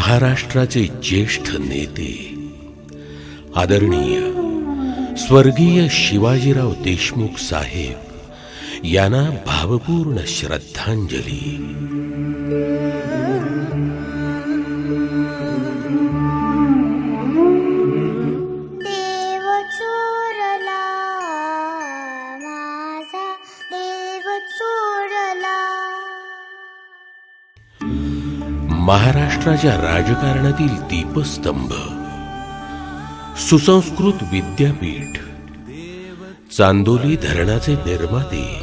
महाराष्ट्राचे ज्येष्ठ नेते आदरणीय स्वर्गीय शिवाजीराव देशमुख साहेब यांना भावपूर्ण श्रद्धांजली. महाराष्ट्राच्या राजकारणातील दीपस्तंभ. सुसंस्कृत विद्यापीठ. चांदोली धरणाचे निर्माते.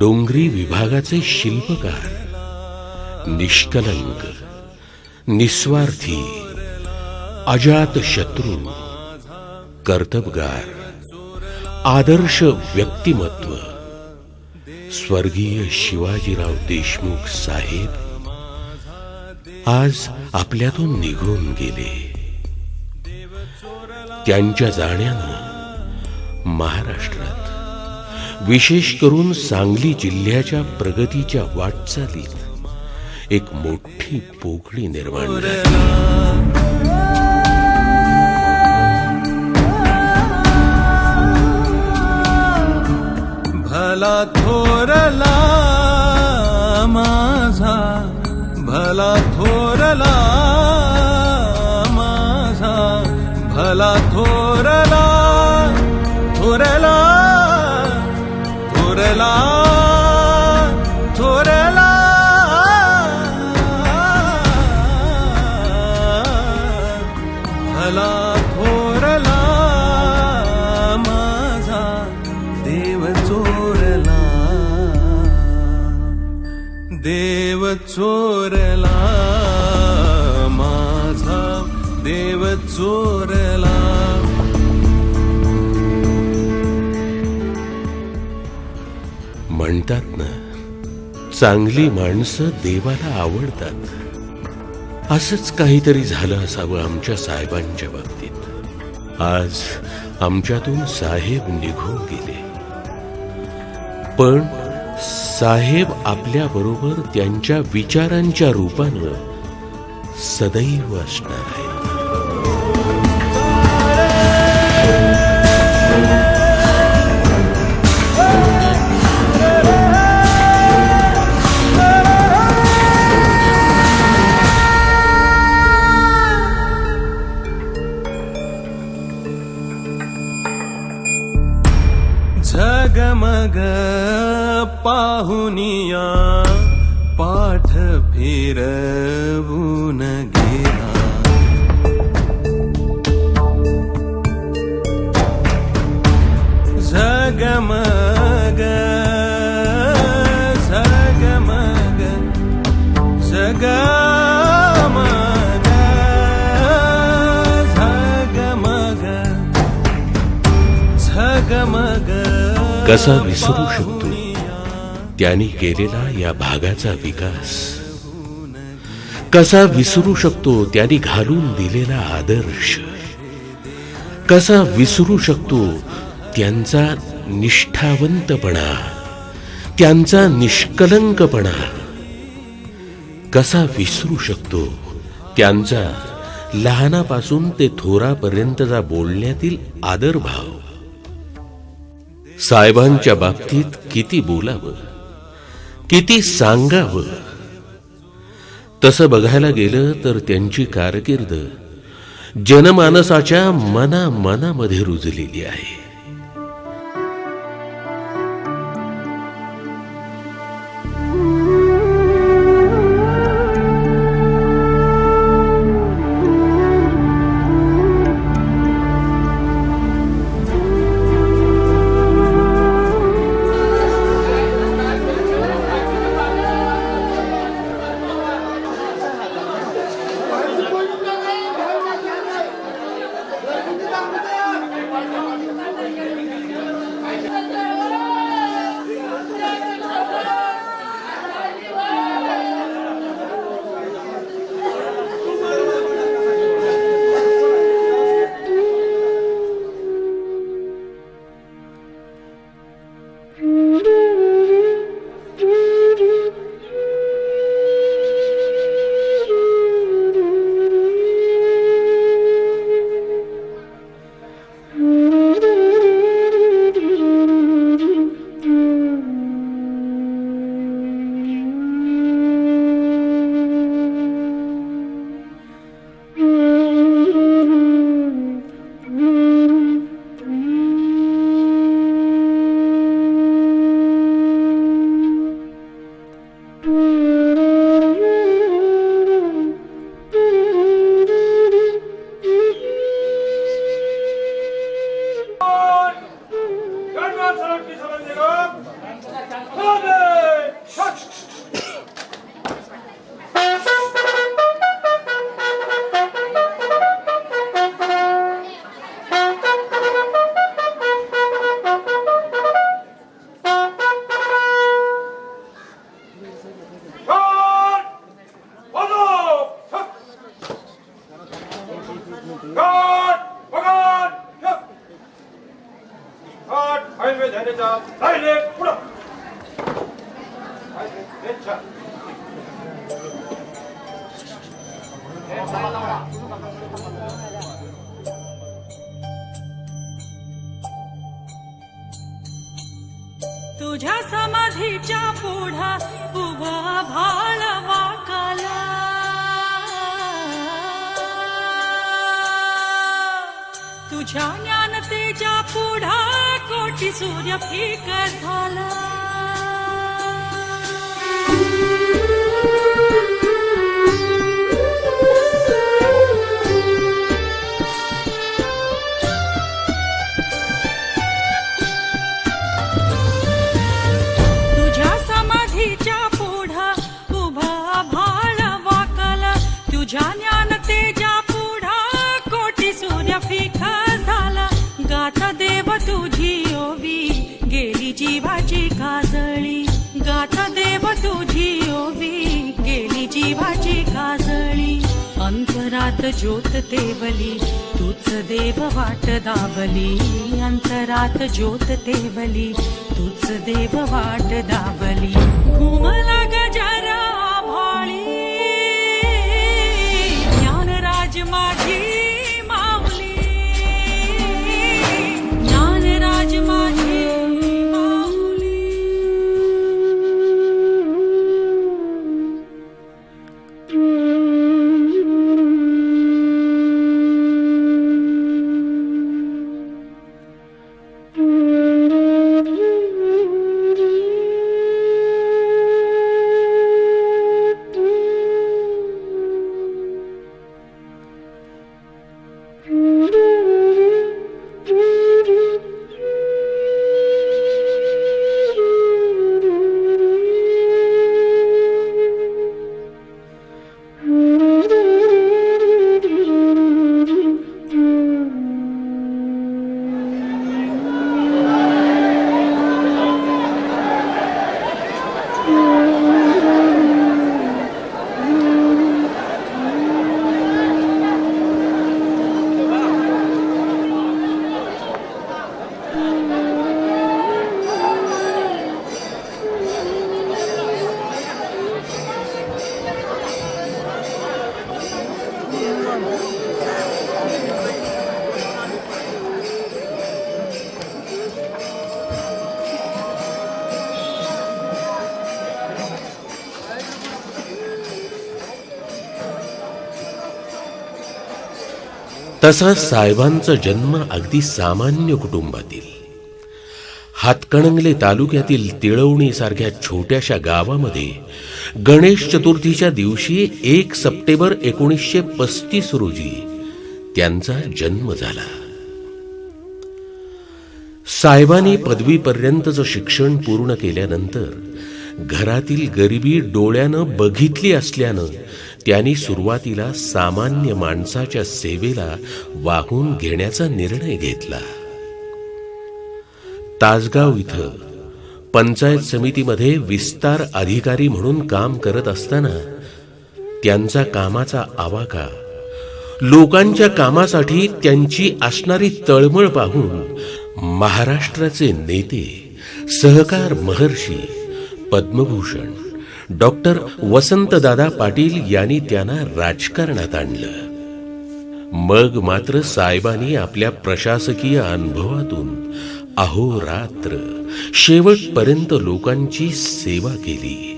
डोंगरी विभागाचे शिल्पकार. निष्कलंक. निस्वार्थी. अजात शत्रू. कर्तबगार. आदर्श व्यक्तिमत्व. स्वर्गीय शिवाजीराव देशमुख साहेब. आज आपल्यातून निघून गेले. त्यांच्या जाण्यानं महाराष्ट्रात विशेष करून सांगली जिल्ह्याच्या प्रगतीच्या वाटचालीत एक मोठी पोकळी निर्माण झाली. म्हणतात ना चांगली माणसं देवाला आवडतात. असंच काहीतरी झालं असावं आमच्या साहेबांच्या बाबतीत. आज आमच्यातून साहेब निघून गेले. पण साहेब आपल्या बरोबर त्यांच्या विचारांच्या रूपानं सदैव असणार आहे झगमग पाहुनिया पाठ फिरवून कसा विसरू शकतो? त्यांनी केलेला या भागाचा विकास. कसा विसरू शकतो? त्यांनी घालून दिलेला आदर्श. कसा विसरू शकतो? त्यांचा निष्ठावंतपणा. त्यांचा निष्कलंकपणा. कसा विसरू शकतो? त्यांचा लहानापासून ते थोरापर्यंतचा बोलण्यातील आदरभाव. साहेबांच्या बाबतीत किती बोलावं किती सांगावं? तसं बघायला गेलं तर त्यांची कारकीर्द जनमानसाच्या मना मनामध्ये रुजलेली आहे. Haydi. कोटी सूर्य फीक झाला. अंतरात ज्योत तेवली तूच देव वाट दाबली. अंतरात ज्योत तेवली तूच देव वाट दाबली. घुमला तसा साहेबांचा जन्म अगदी सामान्य कुटुंबातील. हातकणंगले तालुक्यातील तिळवणी सारख्या छोट्याशा गावामध्ये गणेश चतुर्थीच्या दिवशी एक सप्टेंबर एकोणीसशे पस्तीस रोजी त्यांचा जन्म झाला. साहेबांनी पदवीपर्यंतचं शिक्षण पूर्ण केल्यानंतर घरातील गरिबी डोळ्यानं बघितली असल्यानं त्यांनी सुरुवातीला सामान्य माणसाच्या सेवेला वाहून घेण्याचा निर्णय घेतला. तासगाव इथं पंचायत समितीमध्ये विस्तार अधिकारी म्हणून काम करत असताना त्यांचा कामाचा आवाका लोकांच्या कामासाठी त्यांची असणारी तळमळ पाहून महाराष्ट्राचे नेते सहकार महर्षी पद्मभूषण डॉक्टर वसंतदादा पाटील यांनी त्यांना राजकारणात आणलं. मग मात्र साहेबांनी आपल्या प्रशासकीय अनुभवातून अहोरात्र शेवटपर्यंत लोकांची सेवा केली.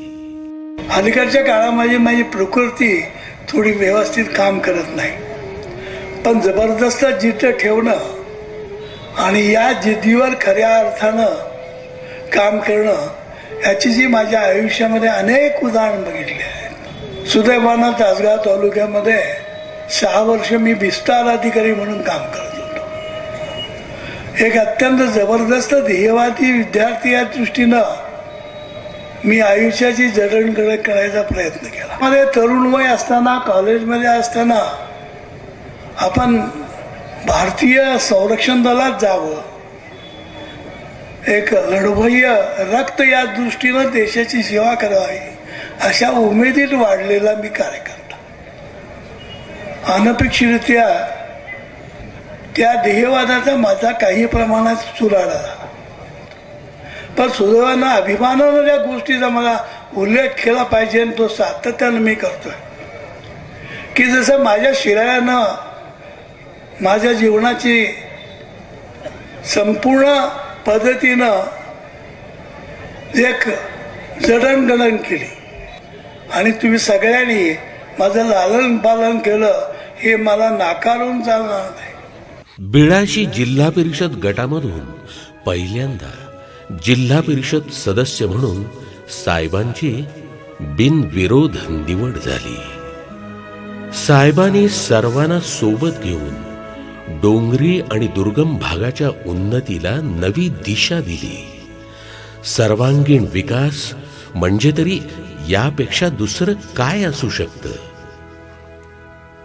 अलीकडच्या काळामध्ये माझी प्रकृती थोडी व्यवस्थित काम करत नाही. पण जबरदस्त जिद्द ठेवणं आणि या जिद्दीवर खऱ्या अर्थानं काम करणं याची जी माझ्या आयुष्यामध्ये अनेक उदाहरण बघितली आहेत. सुदैवानं तासगाव तालुक्यामध्ये सहा वर्ष मी विस्तार अधिकारी म्हणून काम करत होतो. एक अत्यंत जबरदस्त ध्येयवादी विद्यार्थी या दृष्टीनं मी आयुष्याची जडणघडण करायचा प्रयत्न केला. मध्ये तरुण वय असताना कॉलेजमध्ये असताना आपण भारतीय संरक्षण दलात जावं एक लढभय्य रक्त या दृष्टीनं देशाची सेवा करावी अशा उमेदीत वाढलेला मी कार्यकर्ता. अनपेक्षितरित्या त्या ध्येयवादाचा माझा काही प्रमाणात चुराडा पण सुदैवानं अभिमानानं या गोष्टीचा मला उल्लेख केला पाहिजे आणि तो सातत्यानं मी करतोय. की जसं माझ्या शिरायानं माझ्या जीवनाची संपूर्ण पद्धतीनं एक जडणगडण केली. आणि तुम्ही सगळ्यांनी माझं लालन पालन केलं हे मला नाकारून चालणार नाही. बिळाशी जिल्हा परिषद गटामधून पहिल्यांदा जिल्हा परिषद सदस्य म्हणून साहेबांची बिनविरोध निवड झाली. साहेबांनी सर्वांना सोबत घेऊन डोंगरी आणि दुर्गम भागाच्या उन्नतीला नवी दिशा दिली. सर्वांगीण विकास म्हणजे तरी यापेक्षा दुसरं काय असू शकतं?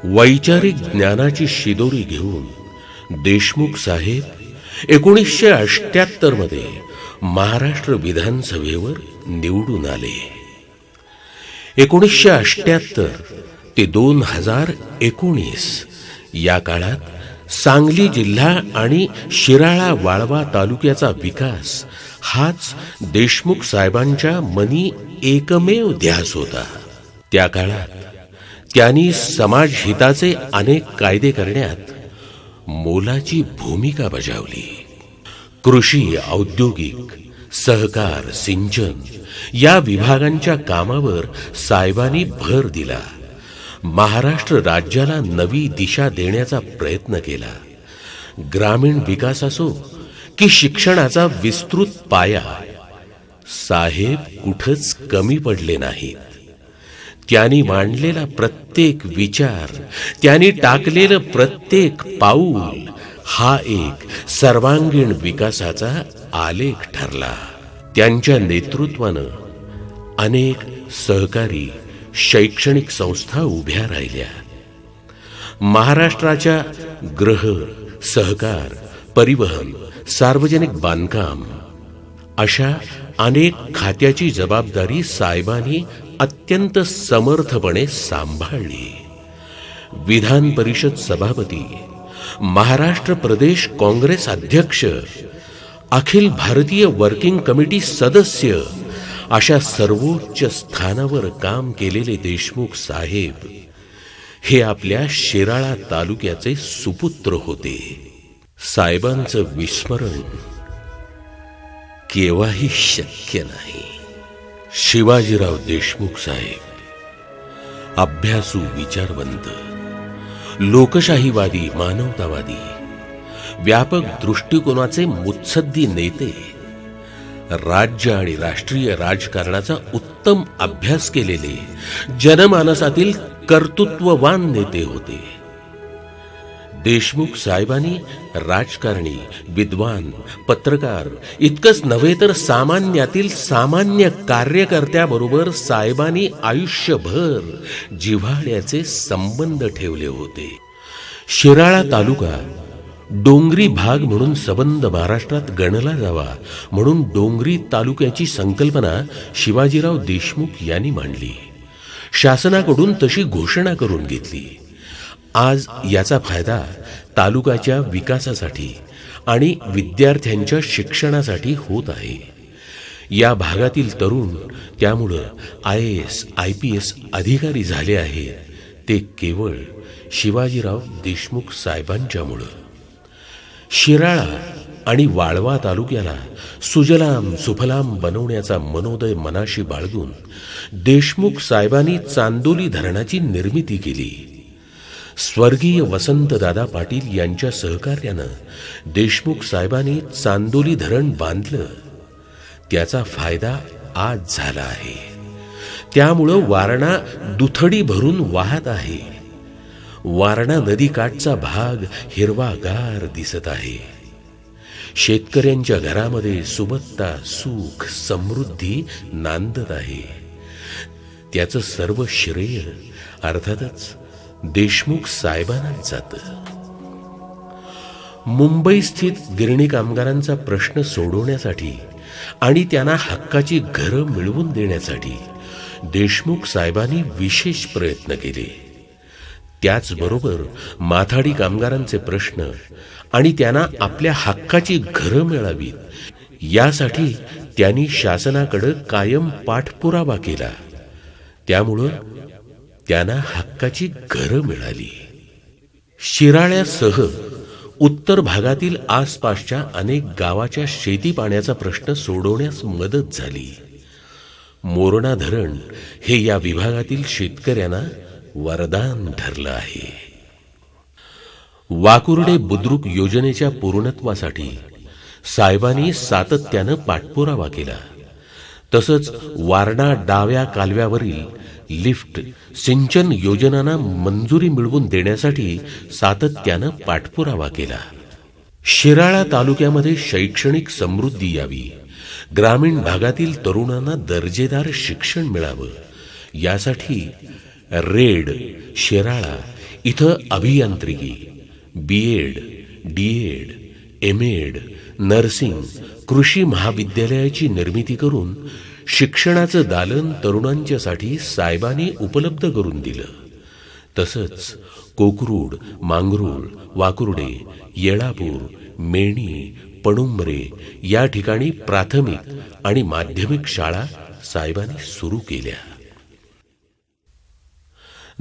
वैचारिक ज्ञानाची शिदोरी घेऊन देशमुख साहेब एकोणीसशे अष्ट्याहत्तरमध्ये महाराष्ट्र विधानसभेवर निवडून आले. एकोणीसशे अष्ट्याहत्तर ते दोन हजार एकोणीस या काळात सांगली जिल्हा आणि शिराळा वाळवा तालुक्याचा विकास हाच देशमुख साहेबांच्या मनी एकमेव ध्यास होता. त्या काळात त्यांनी समाज हिताचे अनेक कायदे करण्यात मोलाची भूमिका बजावली. कृषी औद्योगिक सहकार सिंचन या विभागांच्या कामावर साहेबांनी भर दिला. महाराष्ट्र राज्याला नवी दिशा देण्याचा प्रयत्न केला. ग्रामीण विकास असो की शिक्षणाचा विस्तृत पाया साहेब कुठंच कमी पडले नाहीत. त्यांनी मांडलेला प्रत्येक विचार त्यांनी टाकलेलं प्रत्येक पाऊल हा एक सर्वांगीण विकासाचा आलेख ठरला. त्यांच्या नेतृत्वानं अनेक सहकारी शैक्षणिक संस्था उभ्या राहिल्या. महाराष्ट्राच्या गृह सहकार परिवहन सार्वजनिक बांधकाम अशा अनेक खात्याची जबाबदारी साहेबांनी अत्यंत समर्थपणे सांभाळली. विधान परिषद सभापती महाराष्ट्र प्रदेश काँग्रेस अध्यक्ष अखिल भारतीय वर्किंग कमिटी सदस्य अशा सर्वोच्च स्थानावर काम केलेले देशमुख साहेब हे आपल्या शिराळा तालुक्याचे सुपुत्र होते. साहेबांचं विस्मरण केव्हाही शक्य नाही. शिवाजीराव देशमुख साहेब अभ्यासू विचारवंत लोकशाहीवादी मानवतावादी व्यापक दृष्टिकोनाचे मुत्सद्दी नेते राज्य आणि राष्ट्रीय राजकारणाचा उत्तम अभ्यास केलेले जनमानसातील कर्तृत्ववान नेते होते. देशमुख साहेबांनी राजकारणी विद्वान पत्रकार इतकंच नव्हे तर सामान्यातील सामान्य कार्यकर्त्याबरोबर साहेबांनी आयुष्यभर जिव्हाळ्याचे संबंध ठेवले होते. शिराळा तालुका डोंगरी भाग म्हणून सबंद महाराष्ट्रात गणला जावा म्हणून डोंगरी तालुक्याची संकल्पना शिवाजीराव देशमुख यांनी मांडली. शासनाकडून तशी घोषणा करून घेतली. आज याचा फायदा तालुक्याच्या विकासासाठी आणि विद्यार्थ्यांच्या शिक्षणासाठी होत आहे. या भागातील तरुण त्यामुळं I S I P S अधिकारी झाले आहेत. ते केवळ शिवाजीराव देशमुख साहेबांच्यामुळं. शिराळा आणि वाळवा तालुक्याला सुजलाम सुफलाम बनवण्याचा मनोदय मनाशी बाळगून देशमुख साहेबांनी चांदोली धरणाची निर्मिती केली. स्वर्गीय वसंतदादा पाटील यांच्या सहकार्यानं देशमुख साहेबांनी चांदोली धरण बांधलं. त्याचा फायदा आज झाला आहे. त्यामुळं वारणा दुथडी भरून वाहत आहे. वारणा नदीकाठचा भाग हिरवागार दिसत आहे. शेतकऱ्यांच्या घरामध्ये सुबत्ता सुख समृद्धी नांदत आहे. त्याचं सर्व श्रेय अर्थातच देशमुख साहेबांनाच जात. मुंबई स्थित गिरणी कामगारांचा प्रश्न सोडवण्यासाठी आणि त्यांना हक्काची घरं मिळवून देण्यासाठी देशमुख साहेबांनी विशेष प्रयत्न केले. त्याचबरोबर माथाडी कामगारांचे प्रश्न आणि त्यांना आपल्या हक्काची घरं मिळावीत. यासाठी त्यांनी शासनाकडे कायम पाठपुरावा केला. त्यामुळं त्यांना हक्काची घरं मिळाली. शिराळ्यासह उत्तर भागातील आसपासच्या अनेक गावाच्या शेती पाण्याचा प्रश्न सोडवण्यास मदत झाली. मोरणा धरण हे या विभागातील शेतकऱ्यांना वरदान ठरलं आहे. वाकुर्डे बुद्रुक योजनेच्या पूर्णत्वासाठी साहेबांनी सातत्यानं पाठपुरावा केला. तसंच वारणा डाव्या कालव्यावरील लिफ्ट सिंचन योजनांना मंजुरी मिळवून देण्यासाठी सातत्यानं पाठपुरावा केला. शिराळा तालुक्यामध्ये शैक्षणिक समृद्धी यावी ग्रामीण भागातील तरुणांना दर्जेदार शिक्षण मिळावं यासाठी रेड शिराळा इथं अभियांत्रिकी B Ed D Ed M Ed nursing कृषी महाविद्यालयाची निर्मिती करून शिक्षणाचं दालन तरुणांच्यासाठी साहेबांनी उपलब्ध करून दिलं. तसंच कोकरूड मांगरूळ वाकुर्डे येळापूर मेणी पणुंबरे या ठिकाणी प्राथमिक आणि माध्यमिक शाळा साहेबांनी सुरू केल्या.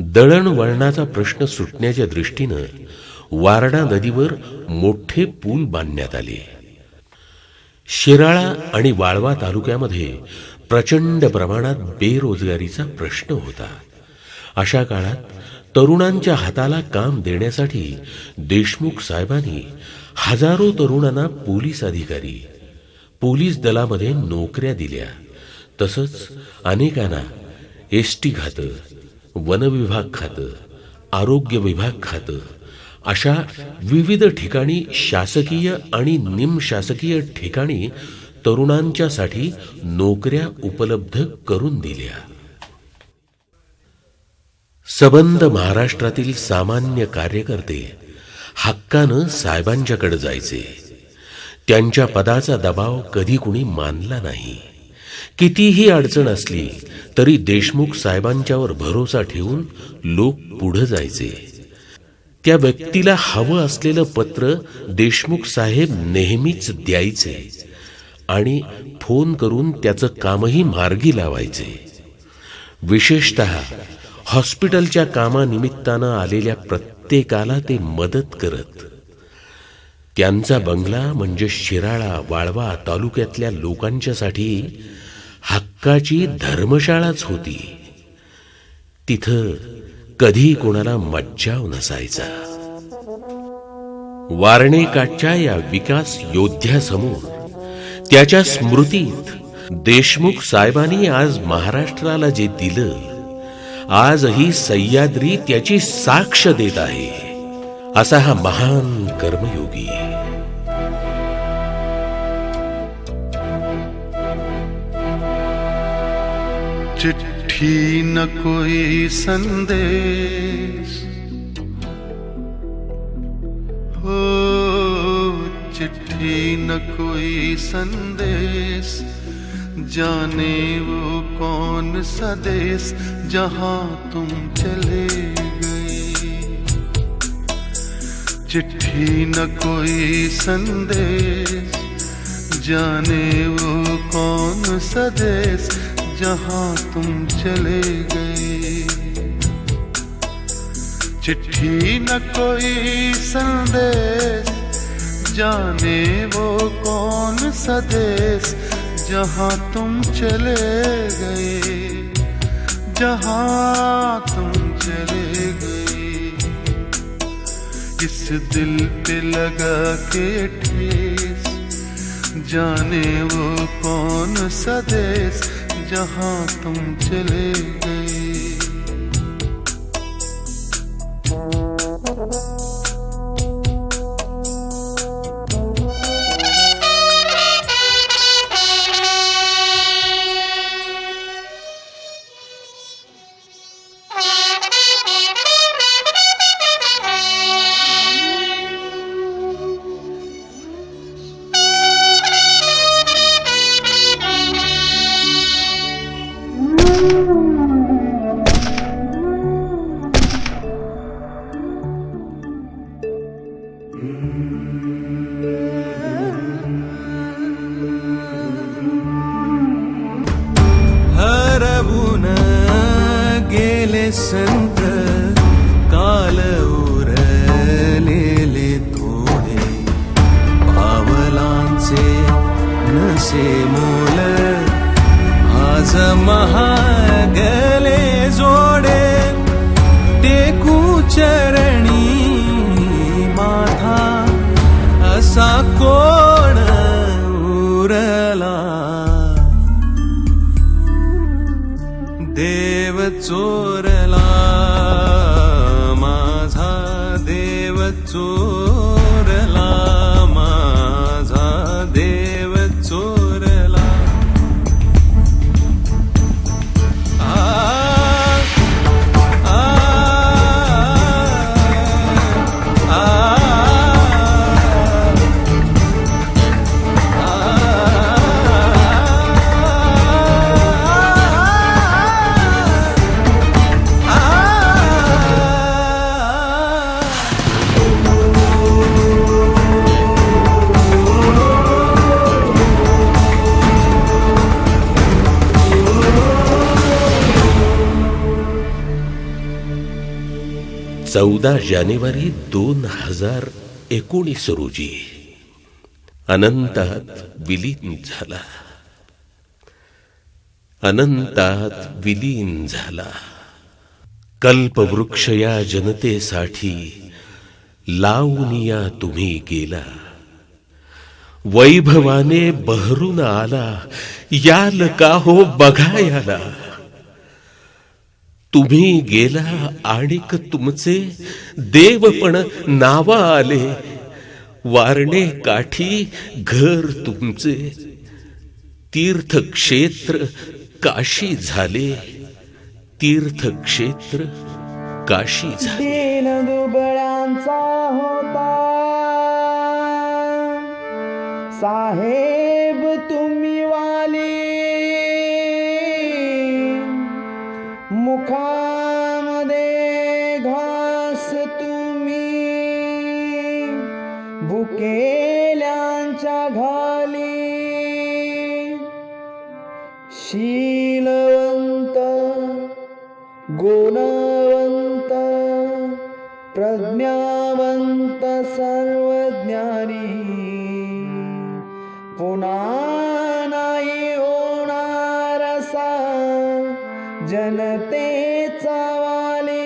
दळणवळणाचा प्रश्न सुटण्याच्या दृष्टीनं वारणा नदीवर मोठे पूल बांधण्यात आले. शिराळा आणि वाळवा तालुक्यामध्ये प्रचंड प्रमाणात बेरोजगारीचा प्रश्न होता. अशा काळात तरुणांच्या हाताला काम देण्यासाठी देशमुख साहेबांनी हजारो तरुणांना पोलीस अधिकारी पोलीस दलामध्ये नोकऱ्या दिल्या. तसंच अनेकांना एस टी घातं वन वनविभाग खातं आरोग्य विभाग खातं अशा विविध ठिकाणी शासकीय आणि निमशासकीय ठिकाणी तरुणांच्यासाठी नोकऱ्या उपलब्ध करून दिल्या. सबंध महाराष्ट्रातील सामान्य कार्यकर्ते हक्कानं साहेबांच्याकडे जायचे. त्यांच्या पदाचा दबाव कधी कुणी मानला नाही. कितीही अडचण असली तरी देशमुख साहेबांच्यावर भरोसा ठेवून लोक पुढे जायचे. त्या व्यक्तीला हवं असलेलं पत्र देशमुख साहेब नेहमीच द्यायचे आणि फोन करून त्याचं कामही मार्गी लावायचे. विशेषत हॉस्पिटलच्या कामानिमित्तानं आलेल्या प्रत्येकाला ते मदत करत. त्यांचा बंगला म्हणजे शिराळा वाळवा तालुक्यातल्या लोकांच्यासाठी हक्काची धर्मशाळाच होती. तिथं कधी कोणाला मज्जाव नसायचा. वारणेकाठच्या या विकास योद्ध्यासमोर त्याच्या स्मृतीत देशमुख साहेबांनी आज महाराष्ट्राला जे दिलं आजही सह्याद्री त्याची साक्ष देत आहे असा हा महान कर्मयोगी. चिट्ठी न कोई संदेश। हो, चिट्ठी न कोई संदेश। जाने वो कौन सा देश जहाँ तुम चले गए। चिट्ठी न कोई संदेश। जाने वो कौन सा देश जहाँ तुम चले गए। चिट्ठी न कोई संदेश, जाने वो कौन सा देश, जहाँ तुम चले गए। जहाँ तुम चले गए। इस दिल पे लगा के ठेस, जाने वो कौन सा देश जहां तुम चले गए। चौदा जानेवारी दोन हजार एकोणीस रोजी अनंतात विलीन झाला. अनंतात विलीन झाला. कल्पवृक्ष या जनतेसाठी लावूनिया तुम्ही गेला. वैभवाने बहरून आला. याल का हो बघायाला? तुम्ही गेला आणिक तुमचे देवपण नावा आले वारणे काठी घर तुमचे. तीर्थक्षेत्र काशी झाले. तीर्थक्षेत्र काशी झाले. होता. साहेब तुम्ही वाली जनतेचा वाले.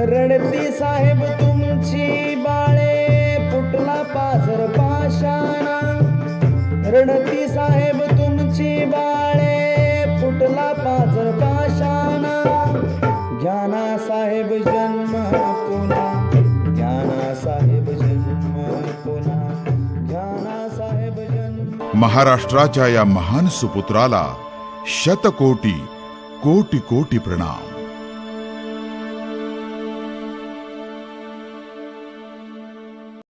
रणती साहेब तुमची बाळे फुटला पाझर पाषाणा. रणती साहेब तुमची बाळे फुटला पाझर पाशाणा ज्ञाना साहेब जन्म पुन्हा. महाराष्ट्राच्या या महान सुपुत्राला शतकोटी कोटी कोटी प्रणाम.